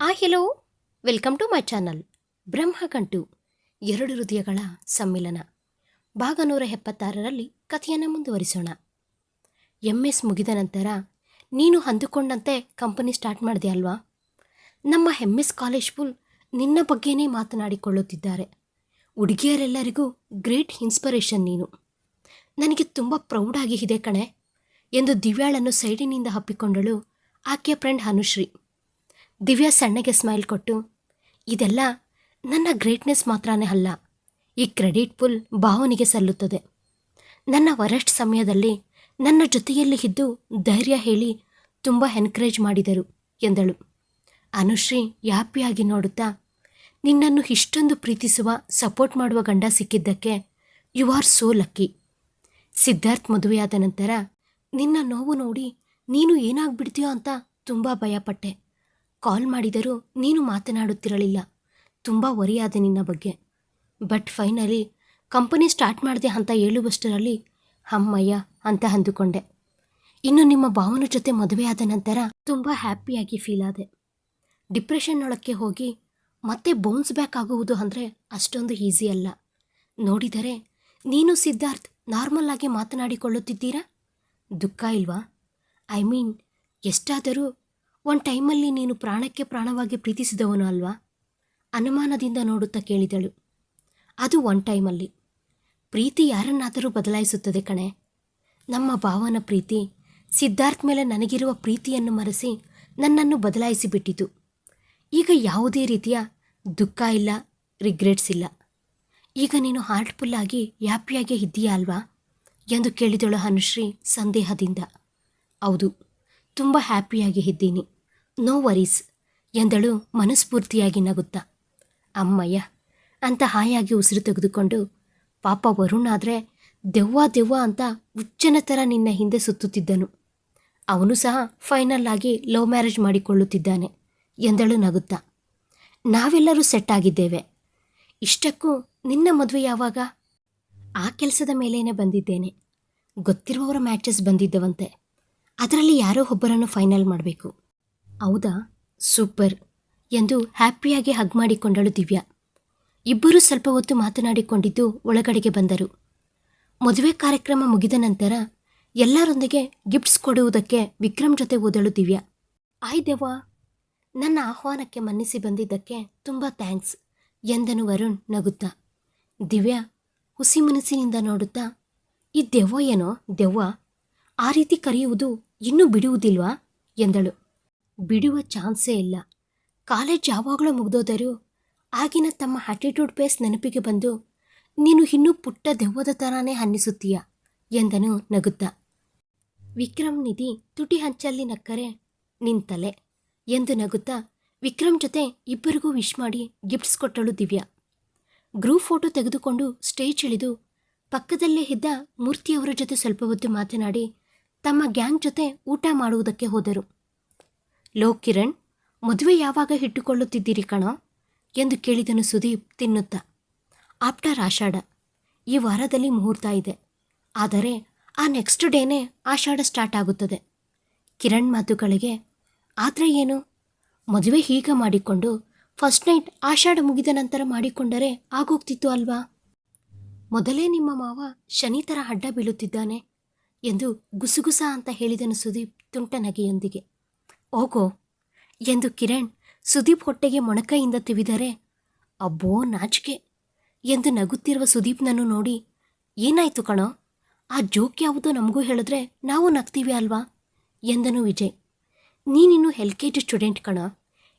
ಆ hello welcome to my channel Brahmagantu ಎರಡು ಹೃದಯಗಳ ಸಮ್ಮಿಲನ. ಭಾಗ ನೂರ ಎಪ್ಪತ್ತಾರರಲ್ಲಿ ಕಥೆಯನ್ನು ಮುಂದುವರಿಸೋಣ. ಎಂ ಎಸ್ ಮುಗಿದ ನಂತರ, ನೀನು ಅಂದುಕೊಂಡಂತೆ ಕಂಪನಿ ಸ್ಟಾರ್ಟ್ ಮಾಡಿದೆ ಅಲ್ವಾ? ನಮ್ಮ ಎಂ ಎಸ್ ಕಾಲೇಜ್ ಫುಲ್ ನಿನ್ನ ಬಗ್ಗೆನೇ ಮಾತನಾಡಿಕೊಳ್ಳುತ್ತಿದ್ದಾರೆ. ಹುಡುಗಿಯರೆಲ್ಲರಿಗೂ ಗ್ರೇಟ್ ಇನ್ಸ್ಪಿರೇಷನ್ ನೀನು. ನನಗೆ ತುಂಬ ಪ್ರೌಡಾಗಿ ಇದೆ ಕಣೆ, ಎಂದು ದಿವ್ಯಾಳನ್ನು ಸೈಡಿನಿಂದ ಹಪ್ಪಿಕೊಂಡಳು ಆಕೆಯ ಫ್ರೆಂಡ್ ಅನುಶ್ರೀ. ದಿವ್ಯಾ ಸಣ್ಣಗೆ ಸ್ಮೈಲ್ ಕೊಟ್ಟು, ಇದೆಲ್ಲ ನನ್ನ ಗ್ರೇಟ್ನೆಸ್ ಮಾತ್ರನೇ ಅಲ್ಲ. ಈ ಕ್ರೆಡಿಟ್ ಪುಲ್ ಭಾವನಿಗೆ ಸಲ್ಲುತ್ತದೆ. ನನ್ನ ವರಸ್ಟ್ ಸಮಯದಲ್ಲಿ ನನ್ನ ಜೊತೆಯಲ್ಲಿ ಇದ್ದು ಧೈರ್ಯ ಹೇಳಿ ತುಂಬ ಎನ್ಕರೇಜ್ ಮಾಡಿದರು, ಎಂದಳು. ಅನುಶ್ರೀ ಯಾಪಿಯಾಗಿ ನೋಡುತ್ತಾ, ನಿನ್ನನ್ನು ಇಷ್ಟೊಂದು ಪ್ರೀತಿಸುವ ಸಪೋರ್ಟ್ ಮಾಡುವ ಗಂಡ ಸಿಕ್ಕಿದ್ದಕ್ಕೆ you are so lucky Siddharth ಮದುವೆಯಾದ ನಂತರ, ನಿನ್ನ ನೋವು ನೋಡಿ ನೀನು ಏನಾಗ್ಬಿಡ್ತೀಯೋ ಅಂತ ತುಂಬ ಭಯಪಟ್ಟೆ. ಕಾಲ್ ಮಾಡಿದರೂ ನೀನು ಮಾತನಾಡುತ್ತಿರಲಿಲ್ಲ. ತುಂಬ ವರಿಯಾದೆ ನಿನ್ನ ಬಗ್ಗೆ. ಬಟ್ ಫೈನಲಿ ಕಂಪನಿ ಸ್ಟಾರ್ಟ್ ಮಾಡಿದೆ ಅಂತ ಹೇಳುವಷ್ಟರಲ್ಲಿ, ಅಮ್ಮಯ್ಯ, ಅಂತ ಅಂದುಕೊಂಡೆ. ಇನ್ನು ನಿಮ್ಮ ಭಾವನ ಜೊತೆ ಮದುವೆಯಾದ ನಂತರ ತುಂಬ ಹ್ಯಾಪಿಯಾಗಿ ಫೀಲ್ ಆದೆ. ಡಿಪ್ರೆಷನ್ನೊಳಕ್ಕೆ ಹೋಗಿ ಮತ್ತೆ ಬೌನ್ಸ್ ಬ್ಯಾಕ್ ಆಗುವುದು ಅಂದರೆ ಅಷ್ಟೊಂದು ಈಸಿ ಅಲ್ಲ. ನೋಡಿದರೆ, ನೀನು ಸಿದ್ಧಾರ್ಥ್ ನಾರ್ಮಲ್ ಆಗಿ ಮಾತನಾಡಿಕೊಳ್ಳುತ್ತಿದ್ದೀರಾ? ದುಃಖ ಇಲ್ವಾ? ಐ ಮೀನ್, ಎಷ್ಟಾದರೂ ಒಂದು ಟೈಮಲ್ಲಿ ನೀನು ಪ್ರಾಣಕ್ಕೆ ಪ್ರಾಣವಾಗಿ ಪ್ರೀತಿಸಿದವನು ಅಲ್ವಾ? ಅನುಮಾನದಿಂದ ನೋಡುತ್ತಾ ಕೇಳಿದಳು. ಅದು ಒನ್ ಟೈಮಲ್ಲಿ. ಪ್ರೀತಿ ಯಾರನ್ನಾದರೂ ಬದಲಾಯಿಸುತ್ತದೆ ಕಣೆ. ನಮ್ಮ ಭಾವನ ಪ್ರೀತಿ ಸಿದ್ಧಾರ್ಥ್ ಮೇಲೆ ನನಗಿರುವ ಪ್ರೀತಿಯನ್ನು ಮರೆಸಿ ನನ್ನನ್ನು ಬದಲಾಯಿಸಿಬಿಟ್ಟಿತು. ಈಗ ಯಾವುದೇ ರೀತಿಯ ದುಃಖ ಇಲ್ಲ ರಿಗ್ರೆಟ್ಸ್ ಇಲ್ಲ. ಈಗ ನೀನು ಹಾರ್ಟ್ಫುಲ್ ಆಗಿ ಹ್ಯಾಪಿಯಾಗಿ ಇದ್ದೀಯಾ ಅಲ್ವಾ? ಎಂದು ಕೇಳಿದಳು ಅನುಶ್ರೀ ಸಂದೇಹದಿಂದ. ಹೌದು, ತುಂಬ ಹ್ಯಾಪಿಯಾಗಿ ಇದ್ದೀನಿ. ನೋ ವರೀಸ್ ಎಂದಳು ಮನಸ್ಫೂರ್ತಿಯಾಗಿ ನಗುತ್ತಾ. ಅಮ್ಮಯ್ಯ, ಅಂತ ಹಾಯಾಗಿ ಉಸಿರು ತೆಗೆದುಕೊಂಡು, ಪಾಪ ವರುಣ್ ಆದರೆ ದೆವ್ವ ದೆವ್ವ ಅಂತ ಉಚ್ಚನ ಥರ ನಿನ್ನ ಹಿಂದೆ ಸುತ್ತುತ್ತಿದ್ದನು. ಅವನು ಸಹ ಫೈನಲ್ ಆಗಿ ಲವ್ ಮ್ಯಾರೇಜ್ ಮಾಡಿಕೊಳ್ಳುತ್ತಿದ್ದಾನೆ ಎಂದಳು ನಗುತ್ತಾ. ನಾವೆಲ್ಲರೂ ಸೆಟ್ ಆಗಿದ್ದೇವೆ. ಇಷ್ಟಕ್ಕೂ ನಿನ್ನ ಮದುವೆ ಯಾವಾಗ? ಆ ಕೆಲಸದ ಮೇಲೇನೆ ಬಂದಿದ್ದೇನೆ. ಗೊತ್ತಿರುವವರ ಮ್ಯಾಚಸ್ ಬಂದಿದ್ದವಂತೆ. ಅದರಲ್ಲಿ ಯಾರೋ ಒಬ್ಬರನ್ನು ಫೈನಲ್ ಮಾಡಬೇಕು. ಹೌದಾ? ಸೂಪರ್. ಎಂದು ಹ್ಯಾಪಿಯಾಗಿ ಹಗ್ ಮಾಡಿಕೊಂಡಳು ದಿವ್ಯಾ. ಇಬ್ಬರೂ ಸ್ವಲ್ಪ ಹೊತ್ತು ಮಾತನಾಡಿಕೊಂಡಿದ್ದು ಒಳಗಡೆಗೆ ಬಂದರು. ಮದುವೆ ಕಾರ್ಯಕ್ರಮ ಮುಗಿದ ನಂತರ ಎಲ್ಲರೊಂದಿಗೆ ಗಿಫ್ಟ್ಸ್ ಕೊಡುವುದಕ್ಕೆ ವಿಕ್ರಮ್ ಜೊತೆ ಓದಳು ದಿವ್ಯಾ. ಆಯ್ ದೇವ ನನ್ನ ಆಹ್ವಾನಕ್ಕೆ ಮನ್ನಿಸಿ ಬಂದಿದ್ದಕ್ಕೆ ತುಂಬ ಥ್ಯಾಂಕ್ಸ್, ಎಂದನು ವರುಣ್ ನಗುತ್ತಾ. ದಿವ್ಯಾ ಹುಸಿ ಮನಸ್ಸಿನಿಂದ ನೋಡುತ್ತಾ, ಈ ದೆವ್ವ ಏನೋ, ದೆವ್ವ, ಆ ರೀತಿ ಕರೆಯುವುದು ಇನ್ನೂ ಬಿಡುವುದಿಲ್ವಾ? ಎಂದಳು. ಬಿಡುವ ಚಾನ್ಸೇ ಇಲ್ಲ. ಕಾಲೇಜ್ ಯಾವಾಗಲೂ ಮುಗ್ದೋದರೂ ಆಗಿನ ತಮ್ಮ ಆಟಿಟ್ಯೂಡ್ ಬೇಸ್ ನೆನಪಿಗೆ ಬಂದು, ನೀನು ಇನ್ನೂ ಪುಟ್ಟ ದೆವ್ವದ ಥರಾನೇ ಅನ್ನಿಸುತ್ತೀಯ ಎಂದನು ನಗುತ್ತಾ. ವಿಕ್ರಮ್ ನಿಧಿ ತುಟಿ ಹಂಚಲ್ಲಿ ನಕ್ಕರೆ ನಿಂತಲೆ ಎಂದು ನಗುತ್ತಾ ವಿಕ್ರಮ್ ಜೊತೆ ಇಬ್ಬರಿಗೂ ವಿಶ್ ಮಾಡಿ ಗಿಫ್ಟ್ಸ್ ಕೊಟ್ಟಳು ದಿವ್ಯಾ. ಗ್ರೂಪ್ ಫೋಟೋ ತೆಗೆದುಕೊಂಡು ಸ್ಟೇಜ್ ಇಳಿದು ಪಕ್ಕದಲ್ಲೇ ಇದ್ದ ಮೂರ್ತಿಯವರ ಜೊತೆ ಸ್ವಲ್ಪ ಹೊತ್ತು ಮಾತನಾಡಿ ತಮ್ಮ ಗ್ಯಾಂಗ್ ಜೊತೆ ಊಟ ಮಾಡುವುದಕ್ಕೆ ಹೋದರು. ಲೋ ಕಿರಣ್ ಮದುವೆ ಯಾವಾಗ ಇಟ್ಟುಕೊಳ್ಳುತ್ತಿದ್ದೀರಿ ಕಣ? ಎಂದು ಕೇಳಿದನು ಸುದೀಪ್ ತಿನ್ನುತ್ತಾ. ಆಫ್ಟರ್ ಆಷಾಢ, ಈ ವಾರದಲ್ಲಿ ಮುಹೂರ್ತ ಇದೆ. ಆದರೆ ಆ ನೆಕ್ಸ್ಟ್ ಡೇನೇ ಆಷಾಢ ಸ್ಟಾರ್ಟ್ ಆಗುತ್ತದೆ. ಕಿರಣ್ ಮಾತುಗಳಿಗೆ, ಆದರೆ ಏನು? ಮದುವೆ ಹೀಗೆ ಮಾಡಿಕೊಂಡು ಫಸ್ಟ್ ನೈಟ್ ಆಷಾಢ ಮುಗಿದ ನಂತರ ಮಾಡಿಕೊಂಡರೆ ಆಗೋಗ್ತಿತ್ತು ಅಲ್ವಾ? ಮೊದಲೇ ನಿಮ್ಮ ಮಾವ ಶನಿ ಥರ ಅಡ್ಡ ಬೀಳುತ್ತಿದ್ದಾನೆ ಎಂದು ಗುಸುಗುಸ ಅಂತ ಹೇಳಿದನು ಸುದೀಪ್ ತುಂಟ ಓಗೋ ಎಂದು ಕಿರಣ್ ಸುದೀಪ್ ಹೊಟ್ಟೆಗೆ ಮೊಣಕೈಯಿಂದ ತಿವಿದರೆ, ಅಬ್ಬೋ, ನಾಚಿಕೆ ಎಂದು ನಗುತ್ತಿರುವ ಸುದೀಪ್ನನ್ನು ನೋಡಿ, ಏನಾಯ್ತು ಕಣೋ? ಆ ಜೋಕ್ ಯಾವುದೋ ನಮಗೂ ಹೇಳಿದ್ರೆ ನಾವು ನಗ್ತೀವಿ ಅಲ್ವಾ? ಎಂದನು ವಿಜಯ್. ನೀನಿನ್ನು ಎಲ್ ಕೆ ಜಿ ಸ್ಟೂಡೆಂಟ್ ಕಣ,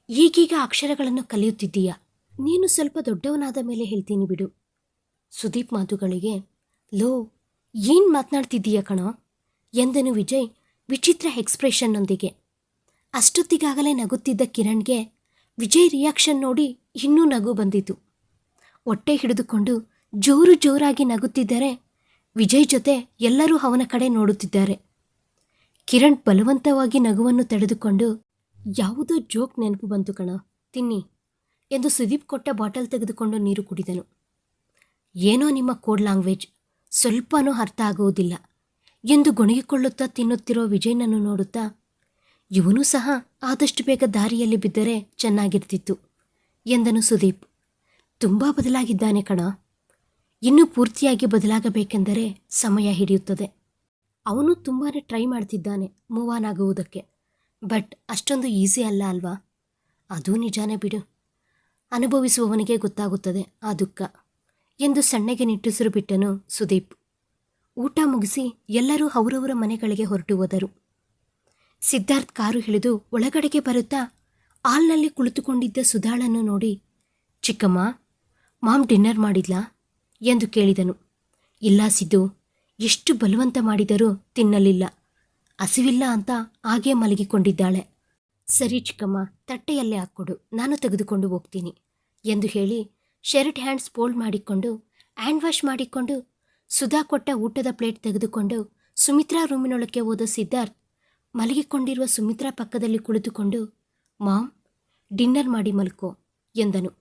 ಈಗೀಗ ಅಕ್ಷರಗಳನ್ನು ಕಲಿಯುತ್ತಿದ್ದೀಯ? ನೀನು ಸ್ವಲ್ಪ ದೊಡ್ಡವನಾದ ಮೇಲೆ ಹೇಳ್ತೀನಿ ಬಿಡು. ಸುದೀಪ್ ಮಾತುಗಳಿಗೆ, ಲೋ, ಏನು ಮಾತನಾಡ್ತಿದ್ದೀಯ ಕಣೋ? ಎಂದನು ವಿಜಯ್ ವಿಚಿತ್ರ ಎಕ್ಸ್ಪ್ರೆಷನ್ನೊಂದಿಗೆ ಅಷ್ಟೊತ್ತಿಗಾಗಲೇ ನಗುತ್ತಿದ್ದ ಕಿರಣ್ಗೆ ವಿಜಯ್ ರಿಯಾಕ್ಷನ್ ನೋಡಿ ಇನ್ನೂ ನಗು ಬಂದಿತು. ಹೊಟ್ಟೆ ಹಿಡಿದುಕೊಂಡು ಜೋರು ಜೋರಾಗಿ ನಗುತ್ತಿದ್ದರೆ ವಿಜಯ್ ಜೊತೆ ಎಲ್ಲರೂ ಅವನ ಕಡೆ ನೋಡುತ್ತಿದ್ದಾರೆ. ಕಿರಣ್ ಬಲವಂತವಾಗಿ ನಗುವನ್ನು ತಡೆದುಕೊಂಡು, ಯಾವುದೋ ಜೋಕ್ ನೆನಪು ಬಂತು ಕಣ, ತಿನ್ನಿ ಎಂದು ಸುದೀಪ್ ಕೊಟ್ಟ ಬಾಟಲ್ ತೆಗೆದುಕೊಂಡು ನೀರು ಕುಡಿದನು. ಏನೋ ನಿಮ್ಮ ಕೋಡ್ ಲ್ಯಾಂಗ್ವೇಜ್, ಸ್ವಲ್ಪನೂ ಅರ್ಥ ಆಗುವುದಿಲ್ಲ ಎಂದು ಗೊಣಗಿಕೊಳ್ಳುತ್ತಾ ತಿನ್ನುತ್ತಿರೋ ವಿಜಯ್ನನ್ನು ನೋಡುತ್ತಾ ಇವನು ಸಹ ಆದಷ್ಟು ಬೇಗ ದಾರಿಯಲ್ಲಿ ಬಿದ್ದರೆ ಚೆನ್ನಾಗಿರ್ತಿತ್ತು ಎಂದನು ಸುದೀಪ್. ತುಂಬ ಬದಲಾಗಿದ್ದಾನೆ ಕಣ. ಇನ್ನೂ ಪೂರ್ತಿಯಾಗಿ ಬದಲಾಗಬೇಕೆಂದರೆ ಸಮಯ ಹಿಡಿಯುತ್ತದೆ. ಅವನು ತುಂಬಾ ಟ್ರೈ ಮಾಡ್ತಿದ್ದಾನೆ ಮೂವ್ ಆನ್ ಆಗುವುದಕ್ಕೆ. ಬಟ್ ಅಷ್ಟೊಂದು ಈಸಿ ಅಲ್ಲ ಅಲ್ವಾ? ಅದೂ ನಿಜಾನೇ ಬಿಡು. ಅನುಭವಿಸುವವನಿಗೆ ಗೊತ್ತಾಗುತ್ತದೆ ಆ ದುಃಖ ಎಂದು ಸಣ್ಣಗೆ ನಿಟ್ಟುಸಿರು ಬಿಟ್ಟನು ಸುದೀಪ್. ಊಟ ಮುಗಿಸಿ ಎಲ್ಲರೂ ಅವರವರ ಮನೆಗಳಿಗೆ ಹೊರಟು ಹೋದರು. ಸಿದ್ಧಾರ್ಥ್ ಕಾರು ಹಿಡಿದು ಒಳಗಡೆಗೆ ಬರುತ್ತಾ ಹಾಲ್ನಲ್ಲಿ ಕುಳಿತುಕೊಂಡಿದ್ದ ಸುಧಾಳನ್ನು ನೋಡಿ, ಚಿಕ್ಕಮ್ಮ, ಮಾಮ್ ಡಿನ್ನರ್ ಮಾಡಿದ್ಲಾ? ಎಂದು ಕೇಳಿದನು. ಇಲ್ಲ ಸಿದ್ದು, ಎಷ್ಟು ಬಲವಂತ ಮಾಡಿದರೂ ತಿನ್ನಲಿಲ್ಲ, ಹಸಿವಿಲ್ಲ ಅಂತ ಹಾಗೇ ಮಲಗಿಕೊಂಡಿದ್ದಾಳೆ. ಸರಿ ಚಿಕ್ಕಮ್ಮ, ತಟ್ಟೆಯಲ್ಲೇ ಹಾಕ್ಕೊಡು, ನಾನು ತೆಗೆದುಕೊಂಡು ಹೋಗ್ತೀನಿ, ಎಂದು ಹೇಳಿ ಶರ್ಟ್ ಹ್ಯಾಂಡ್ಸ್ ಫೋಲ್ಡ್ ಮಾಡಿಕೊಂಡು, ಹ್ಯಾಂಡ್ ವಾಶ್ ಮಾಡಿಕೊಂಡು ಸುಧಾ ಕೊಟ್ಟ ಊಟದ ಪ್ಲೇಟ್ ತೆಗೆದುಕೊಂಡು ಸುಮಿತ್ರಾ ರೂಮಿನೊಳಕ್ಕೆ ಹೋದ ಸಿದ್ಧಾರ್ಥ್ ಮಲಗಿಕೊಂಡಿರುವ ಸುಮಿತ್ರಾ ಪಕ್ಕದಲ್ಲಿ ಕುಳಿತುಕೊಂಡು ಮಾಮ್ ಡಿನ್ನರ್ ಮಾಡಿ ಮಲ್ಕೋ, ಎಂದನು.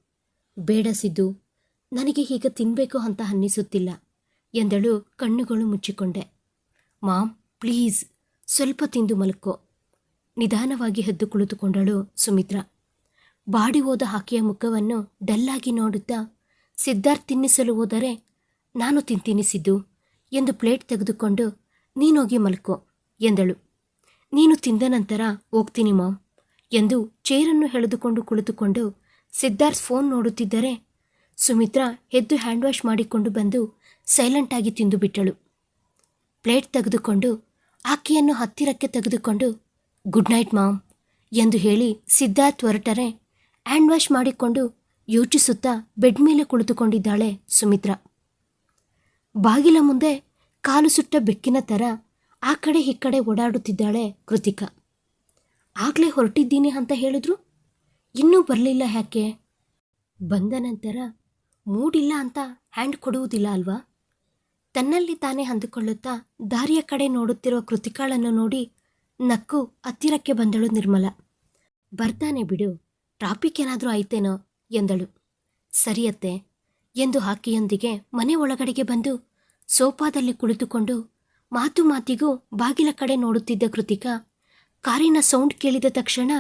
ಬೇಡ ಸಿದ್ದು, ನನಗೆ ಈಗ ತಿನ್ನಬೇಕು ಅಂತ ಅನ್ನಿಸುತ್ತಿಲ್ಲ, ಎಂದಳು ಕಣ್ಣುಗಳು ಮುಚ್ಚಿಕೊಂಡೆ. ಮಾಮ್ ಪ್ಲೀಸ್, ಸ್ವಲ್ಪ ತಿಂದು ಮಲ್ಕೋ, ನಿಧಾನವಾಗಿ ಎದ್ದು ಕುಳಿತುಕೊಂಡಳು ಸುಮಿತ್ರಾ. ಬಾಡಿ ಹೋದ ಆಕೆಯ ಮುಖವನ್ನು ಡಲ್ಲಾಗಿ ನೋಡುತ್ತಾ ಸಿದ್ಧಾರ್ಥ್ ತಿನ್ನಿಸಲು ಹೋದರೆ ನಾನು ತಿಂತಿನಿಸಿದ್ದು ಎಂದು ಪ್ಲೇಟ್ ತೆಗೆದುಕೊಂಡು, ನೀನೋಗಿ ಮಲ್ಕೋ, ಎಂದಳು. ನೀನು ತಿಂದ ನಂತರ ಹೋಗ್ತೀನಿ ಮಾಮ್ ಎಂದು ಚೇರನ್ನು ಎಳೆದುಕೊಂಡು ಕುಳಿತುಕೊಂಡು ಸಿದ್ಧಾರ್ಥ್ ಫೋನ್ ನೋಡುತ್ತಿದ್ದರೆ ಸುಮಿತ್ರಾ ಎದ್ದು ಹ್ಯಾಂಡ್ ವಾಶ್ ಮಾಡಿಕೊಂಡು ಬಂದು ಸೈಲೆಂಟಾಗಿ ತಿಂದು ಬಿಟ್ಟಳು. ಪ್ಲೇಟ್ ತೆಗೆದುಕೊಂಡು ಆಕೆಯನ್ನು ಹತ್ತಿರಕ್ಕೆ ತೆಗೆದುಕೊಂಡು, ಗುಡ್ ನೈಟ್ ಮಾಮ್ ಎಂದು ಹೇಳಿ ಸಿದ್ಧಾರ್ಥ್ ಹೊರಟರೆ, ಹ್ಯಾಂಡ್ ವಾಶ್ ಮಾಡಿಕೊಂಡು ಯೋಚಿಸುತ್ತಾ ಬೆಡ್ ಮೇಲೆ ಕುಳಿತುಕೊಂಡಿದ್ದಾಳೆ ಸುಮಿತ್ರಾ. ಬಾಗಿಲ ಮುಂದೆ ಕಾಲು ಸುಟ್ಟ ಬೆಕ್ಕಿನ ಥರ ಆ ಕಡೆ ಈ ಕಡೆ ಓಡಾಡುತ್ತಿದ್ದಾಳೆ ಕೃತಿಕಾ. ಆಗಲೇ ಹೊರಟಿದ್ದೀನಿ ಅಂತ ಹೇಳಿದ್ರು? ಇನ್ನೂ ಬರಲಿಲ್ಲ ಯಾಕೆ? ಬಂದ ನಂತರ ಮೂಡಿಲ್ಲ ಅಂತ ಹ್ಯಾಂಡ್ ಕೊಡುವುದಿಲ್ಲ ಅಲ್ವಾ? ತನ್ನಲ್ಲಿ ತಾನೇ ಅಂದುಕೊಳ್ಳುತ್ತಾ ದಾರಿಯ ಕಡೆ ನೋಡುತ್ತಿರುವ ಕೃತಿಕಾಳನ್ನು ನೋಡಿ ನಕ್ಕು ಹತ್ತಿರಕ್ಕೆ ಬಂದಳು ನಿರ್ಮಲ. ಬರ್ತಾನೆ ಬಿಡು ಟ್ರಾಫಿಕ್ ಏನಾದರೂ ಆಯ್ತೇನೋ ಎಂದಳು. ಸರಿಯತ್ತೆ ಎಂದು ಹಾಕಿಯೊಂದಿಗೆ ಮನೆ ಒಳಗಡೆಗೆ ಬಂದು ಸೋಫಾದಲ್ಲಿ ಕುಳಿತುಕೊಂಡು ಮಾತು ಮಾತಿಗೂ ಬಾಗಿಲ ಕಡೆ ನೋಡುತ್ತಿದ್ದ ಕೃತಿಕಾ, ಕಾರಿನ ಸೌಂಡ್ ಕೇಳಿದ ತಕ್ಷಣ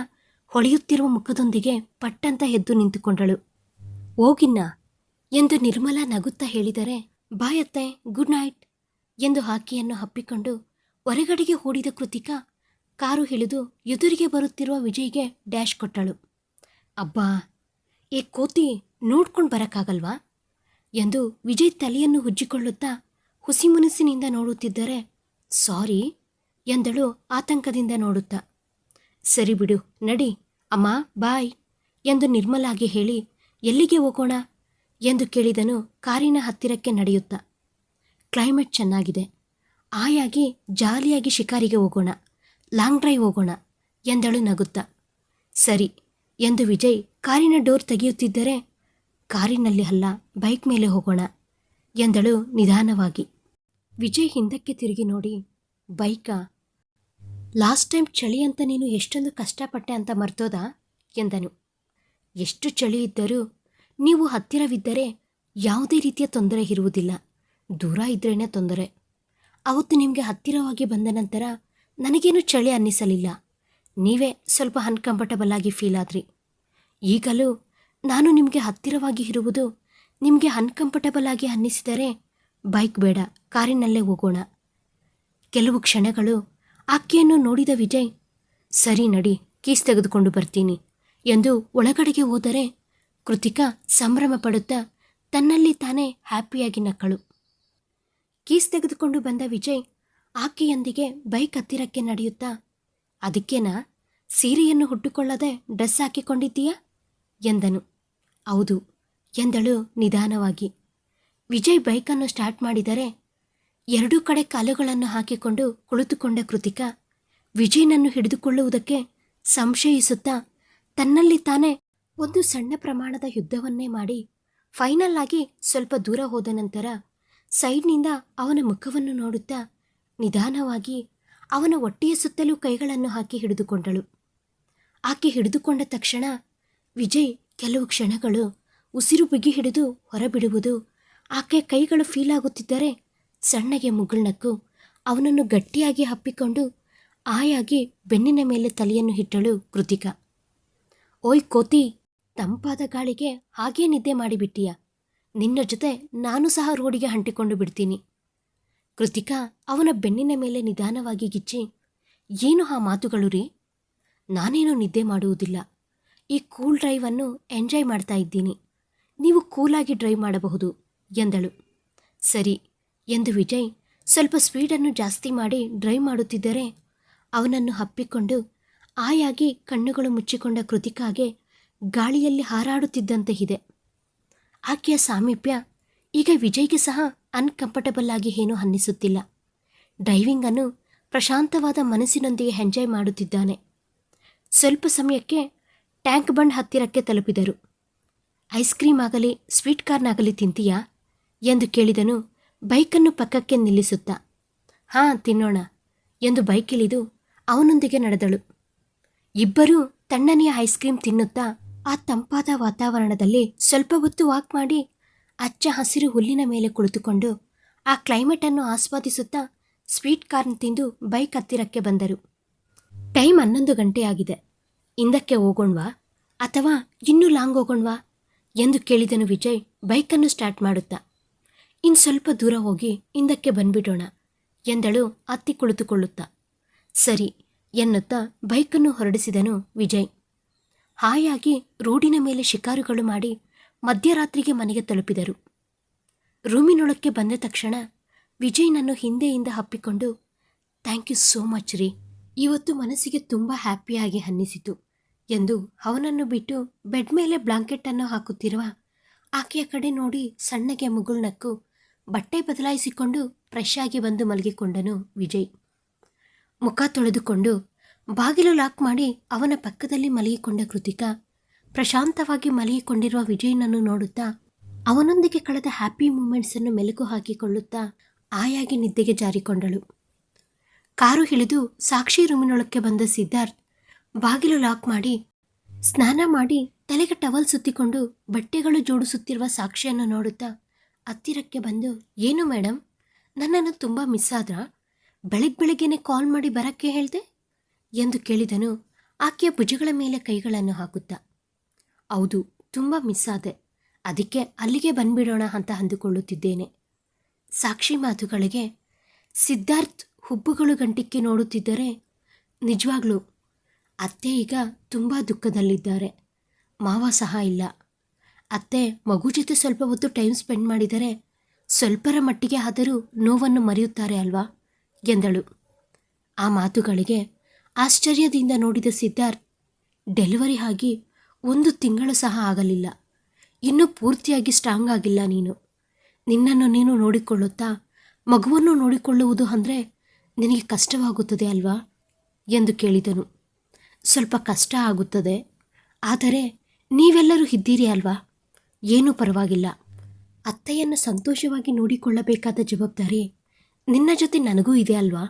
ಹೊಳೆಯುತ್ತಿರುವ ಮುಖದೊಂದಿಗೆ ಪಟ್ಟಂತ ಎದ್ದು ನಿಂತುಕೊಂಡಳು. ಹೋಗಿನ್ನ? ಎಂದು ನಿರ್ಮಲಾ ನಗುತ್ತಾ ಹೇಳಿದರೆ, ಬಾಯತ್ತೆ, ಗುಡ್ ನೈಟ್ ಎಂದು ಹಾಕಿಯನ್ನು ಹಪ್ಪಿಕೊಂಡು ಹೊರಗಡೆಗೆ ಓಡಿದ ಕೃತಿಕಾ ಕಾರು ಹಿಡಿದು ಎದುರಿಗೆ ಬರುತ್ತಿರುವ ವಿಜಯ್ಗೆ ಡ್ಯಾಶ್ ಕೊಟ್ಟಳು. ಅಬ್ಬಾ, ಏ ಕೋತಿ, ನೋಡ್ಕೊಂಡು ಬರಕ್ಕಾಗಲ್ವಾ? ಎಂದು ವಿಜಯ್ ತಲೆಯನ್ನು ಉಜ್ಜಿಕೊಳ್ಳುತ್ತಾ ಹುಸಿ ಮುನಿಸಿನಿಂದ ನೋಡುತ್ತಿದ್ದರೆ, ಸಾರಿ, ಎಂದಳು ಆತಂಕದಿಂದ ನೋಡುತ್ತಾ. ಸರಿ ಬಿಡು, ನಡಿ, ಅಮ್ಮ, ಬಾಯ್, ಎಂದು ನಿರ್ಮಲಾಗಿ ಹೇಳಿ, ಎಲ್ಲಿಗೆ ಹೋಗೋಣ? ಎಂದು ಕೇಳಿದನು ಕಾರಿನ ಹತ್ತಿರಕ್ಕೆ ನಡೆಯುತ್ತಾ. ಕ್ಲೈಮೇಟ್ ಚೆನ್ನಾಗಿದೆ. ಆಯಾಗಿ, ಜಾಲಿಯಾಗಿ ಶಿಕಾರಿಗೆ ಹೋಗೋಣ, ಲಾಂಗ್ ಡ್ರೈವ್ ಹೋಗೋಣ, ಎಂದಳು ನಗುತ್ತಾ. ಸರಿ, ಎಂದು ವಿಜಯ್ ಕಾರಿನ ಡೋರ್ ತೆಗೆಯುತ್ತಿದ್ದರೆ, ಕಾರಿನಲ್ಲಿ ಅಲ್ಲ, ಬೈಕ್ ಮೇಲೆ ಹೋಗೋಣ, ಎಂದಳು ನಿಧಾನವಾಗಿ. ವಿಜಯ್ ಹಿಂದಕ್ಕೆ ತಿರುಗಿ ನೋಡಿ, ಬೈಕ? ಲಾಸ್ಟ್ ಟೈಮ್ ಚಳಿ ಅಂತ ನೀನು ಎಷ್ಟೊಂದು ಕಷ್ಟಪಟ್ಟೆ ಅಂತ ಮರ್ತೋದಾ? ಎಂದನು. ಎಷ್ಟು ಚಳಿ ಇದ್ದರೂ ನೀವು ಹತ್ತಿರವಿದ್ದರೆ ಯಾವುದೇ ರೀತಿಯ ತೊಂದರೆ ಇರುವುದಿಲ್ಲ. ದೂರ ಇದ್ರೇನೆ ತೊಂದರೆ. ಅವತ್ತು ನಿಮಗೆ ಹತ್ತಿರವಾಗಿ ಬಂದ ನಂತರ ನನಗೇನು ಚಳಿ ಅನ್ನಿಸಲಿಲ್ಲ. ನೀವೇ ಸ್ವಲ್ಪ ಅನ್ಕಂಫರ್ಟಬಲ್ ಆಗಿ ಫೀಲ್ ಆದ್ರಿ. ಈಗಲೂ ನಾನು ನಿಮಗೆ ಹತ್ತಿರವಾಗಿ ಇರುವುದು ನಿಮಗೆ ಅನ್ಕಂಫರ್ಟಬಲ್ ಆಗಿ ಅನ್ನಿಸಿದರೆ ಬೈಕ್ ಬೇಡ, ಕಾರಿನಲ್ಲೇ ಹೋಗೋಣ. ಕೆಲವು ಕ್ಷಣಗಳು ಆಕೆಯನ್ನು ನೋಡಿದ ವಿಜಯ್, ಸರಿ ನಡಿ, ಕೀಸ್ ತೆಗೆದುಕೊಂಡು ಬರ್ತೀನಿ ಎಂದು ಒಳಗಡೆಗೆ ಹೋದರೆ ಕೃತಿಕಾ ಸಂಭ್ರಮ ಪಡುತ್ತಾ ತನ್ನಲ್ಲಿ ತಾನೇ ಹ್ಯಾಪಿಯಾಗಿ ನಕ್ಕಳು. ಕೀಸ್ ತೆಗೆದುಕೊಂಡು ಬಂದ ವಿಜಯ್ ಆಕೆಯೊಂದಿಗೆ ಬೈಕ್ ಹತ್ತಿರಕ್ಕೆ ನಡೆಯುತ್ತಾ, ಅದಕ್ಕೇನಾ? ಸೀರೆಯನ್ನು ಹುಟ್ಟುಕೊಳ್ಳದೆ ಡ್ರೆಸ್ ಹಾಕಿಕೊಂಡಿದ್ದೀಯಾ? ಎಂದನು. ಹೌದು, ಎಂದಳು ನಿಧಾನವಾಗಿ. ವಿಜಯ್ ಬೈಕನ್ನು ಸ್ಟಾರ್ಟ್ ಮಾಡಿದರೆ ಎರಡೂ ಕಡೆ ಕಾಲುಗಳನ್ನು ಹಾಕಿಕೊಂಡು ಕುಳಿತುಕೊಂಡ ಕೃತಿಕಾ ವಿಜಯ್ನನ್ನು ಹಿಡಿದುಕೊಳ್ಳುವುದಕ್ಕೆ ಸಂಶಯಿಸುತ್ತಾ ತನ್ನಲ್ಲಿ ತಾನೇ ಒಂದು ಸಣ್ಣ ಪ್ರಮಾಣದ ಯುದ್ಧವನ್ನೇ ಮಾಡಿ ಫೈನಲ್ ಆಗಿ ಸ್ವಲ್ಪ ದೂರ ಹೋದ ನಂತರ ಸೈಡ್ನಿಂದ ಅವನ ಮುಖವನ್ನು ನೋಡುತ್ತಾ ನಿಧಾನವಾಗಿ ಅವನ ಒಟ್ಟೆಯ ಸುತ್ತಲೂ ಕೈಗಳನ್ನು ಹಾಕಿ ಹಿಡಿದುಕೊಂಡಳು. ಆಕೆ ಹಿಡಿದುಕೊಂಡ ತಕ್ಷಣ ವಿಜಯ್ ಕೆಲವು ಕ್ಷಣಗಳು ಉಸಿರು ಬಿಗಿ ಹಿಡಿದು ಹೊರಬಿಡುವುದು ಆಕೆ ಕೈಗಳು ಫೀಲ್ ಆಗುತ್ತಿದ್ದರೆ ಸಣ್ಣಗೆ ಮುಗುಳ್ನಕ್ಕು ಅವನನ್ನು ಗಟ್ಟಿಯಾಗಿ ಹಪ್ಪಿಕೊಂಡು ಆಯಾಗಿ ಬೆನ್ನಿನ ಮೇಲೆ ತಲೆಯನ್ನು ಇಟ್ಟಳು ಕೃತಿಕಾ. ಓಯ್ ಕೋತಿ, ತಂಪಾದ ಗಾಳಿಗೆ ಹಾಗೇ ನಿದ್ದೆ ಮಾಡಿಬಿಟ್ಟೀಯ? ನಿನ್ನ ಜೊತೆ ನಾನು ಸಹ ರೋಡಿಗೆ ಅಂಟಿಕೊಂಡು ಬಿಡ್ತೀನಿ. ಕೃತಿಕಾ ಅವನ ಬೆನ್ನಿನ ಮೇಲೆ ನಿಧಾನವಾಗಿ ಗಿಚ್ಚಿ, ಏನು ಆ ಮಾತುಗಳು ರೀ? ನಾನೇನು ನಿದ್ದೆ ಮಾಡುವುದಿಲ್ಲ. ಈ ಕೂಲ್ ಡ್ರೈವನ್ನು ಎಂಜಾಯ್ ಮಾಡ್ತಾ ಇದ್ದೀನಿ. ನೀವು ಕೂಲಾಗಿ ಡ್ರೈವ್ ಮಾಡಬಹುದು. ಎಂದಳು. ಸರಿ, ಎಂದು ವಿಜಯ್ ಸ್ವಲ್ಪ ಸ್ಪೀಡನ್ನು ಜಾಸ್ತಿ ಮಾಡಿ ಡ್ರೈವ್ ಮಾಡುತ್ತಿದ್ದರೆ ಅವನನ್ನು ಹಪ್ಪಿಕೊಂಡು ಆಯಾಗಿ ಕಣ್ಣುಗಳು ಮುಚ್ಚಿಕೊಂಡ ಕೃತಿಕಾಗೆ ಗಾಳಿಯಲ್ಲಿ ಹಾರಾಡುತ್ತಿದ್ದಂತೆ ಇದೆ. ಆಕೆಯ ಸಾಮೀಪ್ಯ ಈಗ ವಿಜಯ್ಗೆ ಸಹ ಅನ್ಕಂಫರ್ಟಬಲ್ ಆಗಿ ಏನೂ ಅನ್ನಿಸುತ್ತಿಲ್ಲ. ಡ್ರೈವಿಂಗನ್ನು ಪ್ರಶಾಂತವಾದ ಮನಸ್ಸಿನೊಂದಿಗೆ ಎಂಜಾಯ್ ಮಾಡುತ್ತಿದ್ದಾನೆ. ಸ್ವಲ್ಪ ಸಮಯಕ್ಕೆ ಟ್ಯಾಂಕ್ ಬಂಡ್ ಹತ್ತಿರಕ್ಕೆ ತಲುಪಿದರು. ಐಸ್ ಕ್ರೀಮ್ ಆಗಲಿ, ಸ್ವೀಟ್ ಕಾರ್ನಾಗಲಿ ತಿಂತೀಯಾ? ಎಂದು ಕೇಳಿದನು, ಬೈಕನ್ನು ಪಕ್ಕಕ್ಕೆ ನಿಲ್ಲಿಸುತ್ತಾ. ಹಾಂ, ತಿನ್ನೋಣ ಎಂದು ಬೈಕಿಳಿದು ಅವನೊಂದಿಗೆ ನಡೆದಳು. ಇಬ್ಬರೂ ತಣ್ಣನೆಯ ಐಸ್ ಕ್ರೀಮ್ ತಿನ್ನುತ್ತಾ ಆ ತಂಪಾದ ವಾತಾವರಣದಲ್ಲಿ ಸ್ವಲ್ಪ ಹೊತ್ತು ವಾಕ್ ಮಾಡಿ ಅಚ್ಚ ಹಸಿರು ಹುಲ್ಲಿನ ಮೇಲೆ ಕುಳಿತುಕೊಂಡು ಆ ಕ್ಲೈಮೇಟನ್ನು ಆಸ್ವಾದಿಸುತ್ತಾ ಸ್ವೀಟ್ ಕಾರ್ನ್ ತಿಂದು ಬೈಕ್ ಹತ್ತಿರಕ್ಕೆ ಬಂದರು. ಟೈಮ್ ಹನ್ನೊಂದು ಗಂಟೆಯಾಗಿದೆ ಹಿಂದಕ್ಕೆ ಹೋಗೋಣ್ವಾ ಅಥವಾ ಇನ್ನೂ ಲಾಂಗ್ ಹೋಗೋಣ್ವಾ ಎಂದು ಕೇಳಿದನು ವಿಜಯ್ ಬೈಕನ್ನು ಸ್ಟಾರ್ಟ್ ಮಾಡುತ್ತಾ. ಇನ್ನು ಸ್ವಲ್ಪ ದೂರ ಹೋಗಿ ಹಿಂದಕ್ಕೆ ಬಂದ್ಬಿಡೋಣ ಎಂದಳು ಅತ್ತಿ ಕುಳಿತುಕೊಳ್ಳುತ್ತಾ. ಸರಿ ಎನ್ನುತ್ತಾ ಬೈಕನ್ನು ಹೊರಡಿಸಿದನು ವಿಜಯ್. ಹಾಯಾಗಿ ರೋಡಿನ ಮೇಲೆ ಶಿಕಾರುಗಳು ಮಾಡಿ ಮಧ್ಯರಾತ್ರಿಗೆ ಮನೆಗೆ ತಲುಪಿದರು. ರೂಮಿನೊಳಕ್ಕೆ ಬಂದ ತಕ್ಷಣ ವಿಜಯ್ನನ್ನು ಹಿಂದೆಯಿಂದ ಹಪ್ಪಿಕೊಂಡು ಥ್ಯಾಂಕ್ ಯು ಸೋ ಮಚ್ ರೀ, ಇವತ್ತು ಮನಸ್ಸಿಗೆ ತುಂಬ ಹ್ಯಾಪಿಯಾಗಿ ಅನ್ನಿಸಿತು ಎಂದು ಅವನನ್ನು ಬಿಟ್ಟು ಬೆಡ್ ಮೇಲೆ ಬ್ಲಾಂಕೆಟ್ ಅನ್ನು ಹಾಕುತ್ತಿರುವ ಆಕೆಯ ಕಡೆ ನೋಡಿ ಸಣ್ಣಗೆ ಮುಗುಳ್ನಕ್ಕು ಬಟ್ಟೆ ಬದಲಾಯಿಸಿಕೊಂಡು ಫ್ರೆಶ್ ಆಗಿ ಬಂದು ಮಲಗಿಕೊಂಡನು ವಿಜಯ್. ಮುಖ ತೊಳೆದುಕೊಂಡು ಬಾಗಿಲು ಲಾಕ್ ಮಾಡಿ ಅವನ ಪಕ್ಕದಲ್ಲಿ ಮಲಗಿಕೊಂಡ ಕೃತಿಕಾ ಪ್ರಶಾಂತವಾಗಿ ಮಲಗಿಕೊಂಡಿರುವ ವಿಜಯ್ನನ್ನು ನೋಡುತ್ತಾ ಅವನೊಂದಿಗೆ ಕಳೆದ ಹ್ಯಾಪಿ ಮೂಮೆಂಟ್ಸನ್ನು ಮೆಲುಕು ಹಾಕಿಕೊಳ್ಳುತ್ತಾ ಆಯಾಗಿ ನಿದ್ದೆಗೆ ಜಾರಿಕೊಂಡಳು. ಕಾರು ಇಳಿದು ಸಾಕ್ಷಿ ರೂಮಿನೊಳಕ್ಕೆ ಬಂದ ಸಿದ್ಧಾರ್ಥ್ ಬಾಗಿಲು ಲಾಕ್ ಮಾಡಿ ಸ್ನಾನ ಮಾಡಿ ತಲೆಗೆ ಟವಲ್ ಸುತ್ತಿಕೊಂಡು ಬಟ್ಟೆಗಳು ಜೋಡಿಸುತ್ತಿರುವ ಸಾಕ್ಷಿಯನ್ನು ನೋಡುತ್ತಾ ಹತ್ತಿರಕ್ಕೆ ಬಂದು, ಏನು ಮೇಡಮ್ ನನ್ನನ್ನು ತುಂಬ ಮಿಸ್ ಆದ್ರ? ಬೆಳಗ್ಗೆ ಬೆಳಗ್ಗೆನೆ ಕಾಲ್ ಮಾಡಿ ಬರಕ್ಕೆ ಹೇಳ್ದೆ? ಎಂದು ಕೇಳಿದನು ಆಕೆಯ ಭುಜಗಳ ಮೇಲೆ ಕೈಗಳನ್ನು ಹಾಕುತ್ತಾ. ಹೌದು, ತುಂಬ ಮಿಸ್ ಆದೆ. ಅದಕ್ಕೆ ಅಲ್ಲಿಗೆ ಬಂದ್ಬಿಡೋಣ ಅಂತ ಅಂದುಕೊಳ್ಳುತ್ತಿದ್ದೇನೆ. ಸಾಕ್ಷಿ ಮಾತುಗಳಿಗೆ, ಸಿದ್ಧಾರ್ಥ್ ಹುಬ್ಬುಗಳು ಗಂಟಿಕ್ಕೆ ನೋಡುತ್ತಿದ್ದರೆ ನಿಜವಾಗ್ಲೂ, ಅತ್ತೆ ಈಗ ತುಂಬ ದುಃಖದಲ್ಲಿದ್ದಾರೆ. ಮಾವ ಸಹ ಇಲ್ಲ. ಅತ್ತೆ, ಮಗು ಜೊತೆ ಸ್ವಲ್ಪ ಹೊತ್ತು ಟೈಮ್ ಸ್ಪೆಂಡ್ ಮಾಡಿದರೆ ಸ್ವಲ್ಪರ ಮಟ್ಟಿಗೆ ಆದರೂ ನೋವನ್ನು ಮರೆಯುತ್ತಾರೆ ಅಲ್ವಾ? ಎಂದಳು. ಆ ಮಾತುಗಳಿಗೆ ಆಶ್ಚರ್ಯದಿಂದ ನೋಡಿದ ಸಿದ್ಧಾರ್ಥ್, ಡೆಲಿವರಿ ಆಗಿ ಒಂದು ತಿಂಗಳು ಸಹ ಆಗಲಿಲ್ಲ. ಇನ್ನೂ ಪೂರ್ತಿಯಾಗಿ ಸ್ಟ್ರಾಂಗ್ ಆಗಿಲ್ಲ ನೀನು. ನಿನ್ನನ್ನು ನೀನು ನೋಡಿಕೊಳ್ಳುತ್ತಾ ಮಗುವನ್ನು ನೋಡಿಕೊಳ್ಳುವುದು ಅಂದರೆ ನಿನಗೆ ಕಷ್ಟವಾಗುತ್ತದೆ ಅಲ್ವಾ? ಎಂದು ಕೇಳಿದನು. ಸ್ವಲ್ಪ ಕಷ್ಟ ಆಗುತ್ತದೆ, ಆದರೆ ನೀವೆಲ್ಲರೂ ಇದ್ದೀರಿ ಅಲ್ವಾ? ಏನೂ ಪರವಾಗಿಲ್ಲ. ಅತ್ತೆಯನ್ನು ಸಂತೋಷವಾಗಿ ನೋಡಿಕೊಳ್ಳಬೇಕಾದ ಜವಾಬ್ದಾರಿ ನಿನ್ನ ಜೊತೆ ನನಗೂ ಇದೆ ಅಲ್ವಾ?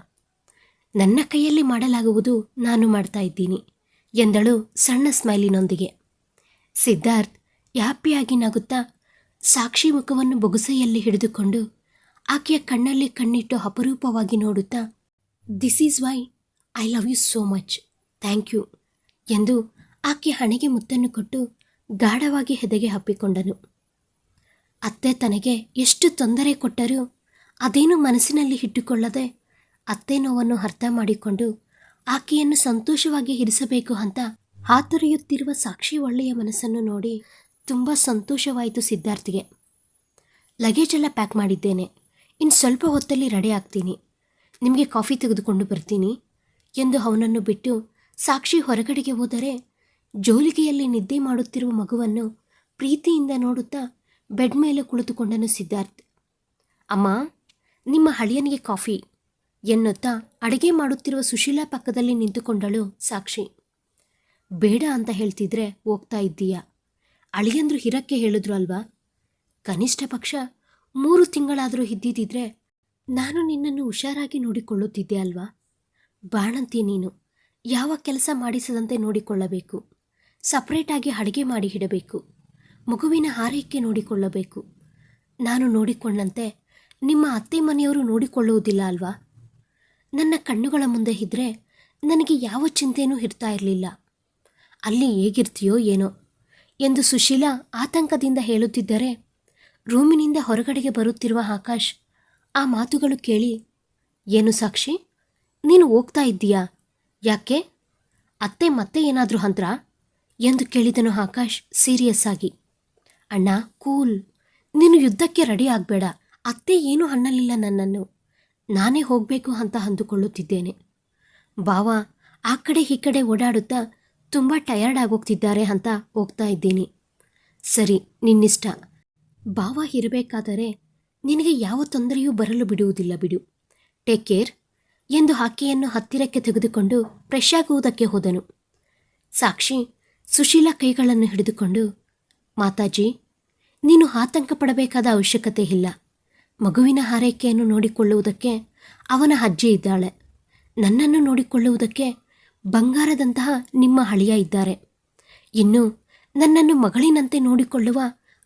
ನನ್ನ ಕೈಯಲ್ಲಿ ಮಾಡಲಾಗುವುದು ನಾನು ಮಾಡ್ತಾ ಇದ್ದೀನಿ, ಎಂದಳು ಸಣ್ಣ ಸ್ಮೈಲಿನೊಂದಿಗೆ. ಸಿದ್ಧಾರ್ಥ್ ಹ್ಯಾಪಿಯಾಗಿ ನಗುತ್ತಾ ಸಾಕ್ಷಿ ಮುಖವನ್ನು ಬೊಗಸೆಯಲ್ಲಿ ಹಿಡಿದುಕೊಂಡು ಆಕೆಯ ಕಣ್ಣಲ್ಲಿ ಕಣ್ಣಿಟ್ಟು ಅಪರೂಪವಾಗಿ ನೋಡುತ್ತಾ this is why I love you so much thank you ಎಂದು ಆಕೆ ಹಣೆಗೆ ಮುತ್ತನ್ನು ಕೊಟ್ಟು ಗಾಢವಾಗಿ ಹೆದೆಗೆ ಹಪ್ಪಿಕೊಂಡನು ಅತ್ತೆ ತನಗೆ ಎಷ್ಟು ತೊಂದರೆ ಕೊಟ್ಟರೂ ಅದೇನು ಮನಸ್ಸಿನಲ್ಲಿ ಇಟ್ಟುಕೊಳ್ಳದೆ ಅತ್ತೆ ನೋವನ್ನು ಅರ್ಥ ಮಾಡಿಕೊಂಡು ಆಕೆಯನ್ನು ಸಂತೋಷವಾಗಿ ಇರಿಸಬೇಕು ಅಂತ ಹಾತೊರೆಯುತ್ತಿರುವ ಸಾಕ್ಷಿ ಒಳ್ಳೆಯ ಮನಸ್ಸನ್ನು ನೋಡಿ ತುಂಬ ಸಂತೋಷವಾಯಿತು ಸಿದ್ಧಾರ್ಥಿಗೆ. ಲಗೇಜ್ ಎಲ್ಲ ಪ್ಯಾಕ್ ಮಾಡಿದ್ದೇನೆ. ಇನ್ನು ಸ್ವಲ್ಪ ಹೊತ್ತಲ್ಲಿ ರೆಡಿ ಆಗ್ತೀನಿ. ನಿಮಗೆ ಕಾಫಿ ತೆಗೆದುಕೊಂಡು ಬರ್ತೀನಿ ಎಂದು ಅವನನ್ನು ಬಿಟ್ಟು ಸಾಕ್ಷಿ ಹೊರಗಡೆಗೆ ಹೋದರೆ ಜೋಲಿಗೆಯಲ್ಲಿ ನಿದ್ದೆ ಮಾಡುತ್ತಿರುವ ಮಗುವನ್ನು ಪ್ರೀತಿಯಿಂದ ನೋಡುತ್ತಾ ಬೆಡ್ ಮೇಲೆ ಕುಳಿತುಕೊಂಡನು ಸಿದ್ಧಾರ್ಥ್. ಅಮ್ಮ, ನಿಮ್ಮ ಹಳಿಯನಿಗೆ ಕಾಫಿ, ಎನ್ನುತ್ತಾ ಅಡಿಗೆ ಮಾಡುತ್ತಿರುವ ಸುಶೀಲಾ ಪಕ್ಕದಲ್ಲಿ ನಿಂತುಕೊಂಡಳು ಸಾಕ್ಷಿ. ಬೇಡ ಅಂತ ಹೇಳ್ತಿದ್ರೆ ಹೋಗ್ತಾ ಇದ್ದೀಯ? ಅಳಿಯಂದ್ರು ಹಿರಕ್ಕೆ ಹೇಳಿದ್ರು ಅಲ್ವಾ? ಕನಿಷ್ಠ ಪಕ್ಷ ಮೂರು ತಿಂಗಳಾದರೂ ಇದ್ದಿದ್ದಿದ್ರೆ ನಾನು ನಿನ್ನನ್ನು ಹುಷಾರಾಗಿ ನೋಡಿಕೊಳ್ಳುತ್ತಿದ್ದೆ ಅಲ್ವಾ? ಬಾಣಂತಿ ನೀನು, ಯಾವ ಕೆಲಸ ಮಾಡಿಸದಂತೆ ನೋಡಿಕೊಳ್ಳಬೇಕು. ಸಪ್ರೇಟಾಗಿ ಅಡುಗೆ ಮಾಡಿ ಇಡಬೇಕು. ಮಗುವಿನ ಆರೈಕೆ ನೋಡಿಕೊಳ್ಳಬೇಕು. ನಾನು ನೋಡಿಕೊಂಡಂತೆ ನಿಮ್ಮ ಅತ್ತೆ ಮನೆಯವರು ನೋಡಿಕೊಳ್ಳುವುದಿಲ್ಲ ಅಲ್ವಾ? ನನ್ನ ಕಣ್ಣುಗಳ ಮುಂದೆ ಇದ್ದರೆ ನನಗೆ ಯಾವ ಚಿಂತೆಯೂ ಇರ್ತಾ ಇರಲಿಲ್ಲ. ಅಲ್ಲಿ ಹೇಗಿರ್ತೀಯೋ ಏನೋ ಎಂದು ಸುಶೀಲಾ ಆತಂಕದಿಂದ ಹೇಳುತ್ತಿದ್ದರೆ, ರೂಮಿನಿಂದ ಹೊರಗಡೆಗೆ ಬರುತ್ತಿರುವ ಆಕಾಶ್ ಆ ಮಾತುಗಳು ಕೇಳಿ, ಏನು ಸಾಕ್ಷಿ? ನೀನು ಹೋಗ್ತಾ ಇದ್ದೀಯಾ? ಯಾಕೆ? ಅತ್ತೆ ಮತ್ತೆ ಏನಾದರೂ ಅಂದ್ರ? ಎಂದು ಕೇಳಿದನು ಆಕಾಶ್ ಸೀರಿಯಸ್ ಆಗಿ. ಅಣ್ಣ, ಕೂಲ್. ನೀನು ಯುದ್ಧಕ್ಕೆ ರೆಡಿ ಆಗಬೇಡ. ಅತ್ತೆ ಏನೂ ಅನ್ನಲಿಲ್ಲ ನನ್ನನ್ನು. ನಾನೇ ಹೋಗಬೇಕು ಅಂತ ಅಂದುಕೊಳ್ಳುತ್ತಿದ್ದೇನೆ. ಬಾವ, ಆ ಕಡೆ ಈ ಕಡೆ ಓಡಾಡುತ್ತಾ ತುಂಬ ಟಯರ್ಡ್ ಆಗೋಗ್ತಿದ್ದಾರೆ ಅಂತ ಹೋಗ್ತಾ ಇದ್ದೀನಿ. ಸರಿ, ನಿನ್ನಿಷ್ಟ. ಬಾವ ಇರಬೇಕಾದರೆ ನಿನಗೆ ಯಾವ ತೊಂದರೆಯೂ ಬರಲು ಬಿಡುವುದಿಲ್ಲ ಬಿಡು. ಟೇಕ್ ಕೇರ್ ಎಂದು ಆಕೆಯನ್ನು ಹತ್ತಿರಕ್ಕೆ ತೆಗೆದುಕೊಂಡು ಫ್ರೆಶ್ ಆಗುವುದಕ್ಕೆ ಹೋದನು. ಸಾಕ್ಷಿ ಸುಶೀಲಾ ಕೈಗಳನ್ನು ಹಿಡಿದುಕೊಂಡು, ಮಾತಾಜಿ, ನೀನು ಆತಂಕ ಪಡಬೇಕಾದ ಅವಶ್ಯಕತೆ ಇಲ್ಲ. ಮಗುವಿನ ಹಾರೈಕೆಯನ್ನು ನೋಡಿಕೊಳ್ಳುವುದಕ್ಕೆ ಅವನ ಅಜ್ಜಿ ಇದ್ದಾಳೆ. ನನ್ನನ್ನು ನೋಡಿಕೊಳ್ಳುವುದಕ್ಕೆ ಬಂಗಾರದಂತಹ ನಿಮ್ಮ ಹಳಿಯ ಇದ್ದಾರೆ. ಇನ್ನು ನನ್ನನ್ನು ಮಗಳಿನಂತೆ ನೋಡಿಕೊಳ್ಳುವ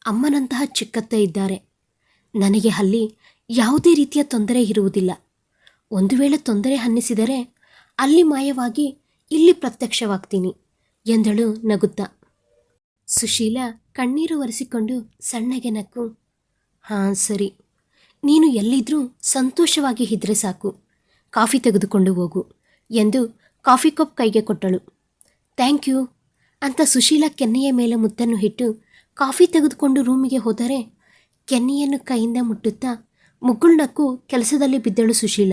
ಅಮ್ಮನಂತಹ ಚಿಕ್ಕತ್ತೆ ಇದ್ದಾರೆ. ನನಗೆ ಅಲ್ಲಿ ಯಾವುದೇ ರೀತಿಯ ತೊಂದರೆ ಇರುವುದಿಲ್ಲ. ಒಂದು ವೇಳೆ ತೊಂದರೆ ಅನ್ನಿಸಿದರೆ ಅಲ್ಲಿ ಮಾಯವಾಗಿ ಇಲ್ಲಿ ಪ್ರತ್ಯಕ್ಷವಾಗ್ತೀನಿ. ಎಂದಳು ನಗುತ್ತಾ. ಸುಶೀಲಾ ಕಣ್ಣೀರು ಒರೆಸಿಕೊಂಡು ಸಣ್ಣಗೆ ನಕ್ಕು. ಹಾಂ, ಸರಿ. ನೀನು ಎಲ್ಲಿದ್ರೂ ಸಂತೋಷವಾಗಿ ಇದ್ರೆ ಸಾಕು. ಕಾಫಿ ತೆಗೆದುಕೊಂಡು ಹೋಗು ಎಂದು ಕಾಫಿ ಕಪ್ ಕೈಗೆ ಕೊಟ್ಟಳು. ಥ್ಯಾಂಕ್ ಯು ಅಂತ ಸುಶೀಲ ಕೆನ್ನೆಯ ಮೇಲೆ ಮುತ್ತನ್ನು ಇಟ್ಟು ಕಾಫಿ ತೆಗೆದುಕೊಂಡು ರೂಮಿಗೆ ಹೋದರೆ ಕೆನ್ನೆಯನ್ನು ಕೈಯಿಂದ ಮುಟ್ಟುತ್ತಾ ಮುಗುಳ್ನಕ್ಕು ಕೆಲಸದಲ್ಲಿ ಬಿದ್ದಳು ಸುಶೀಲ.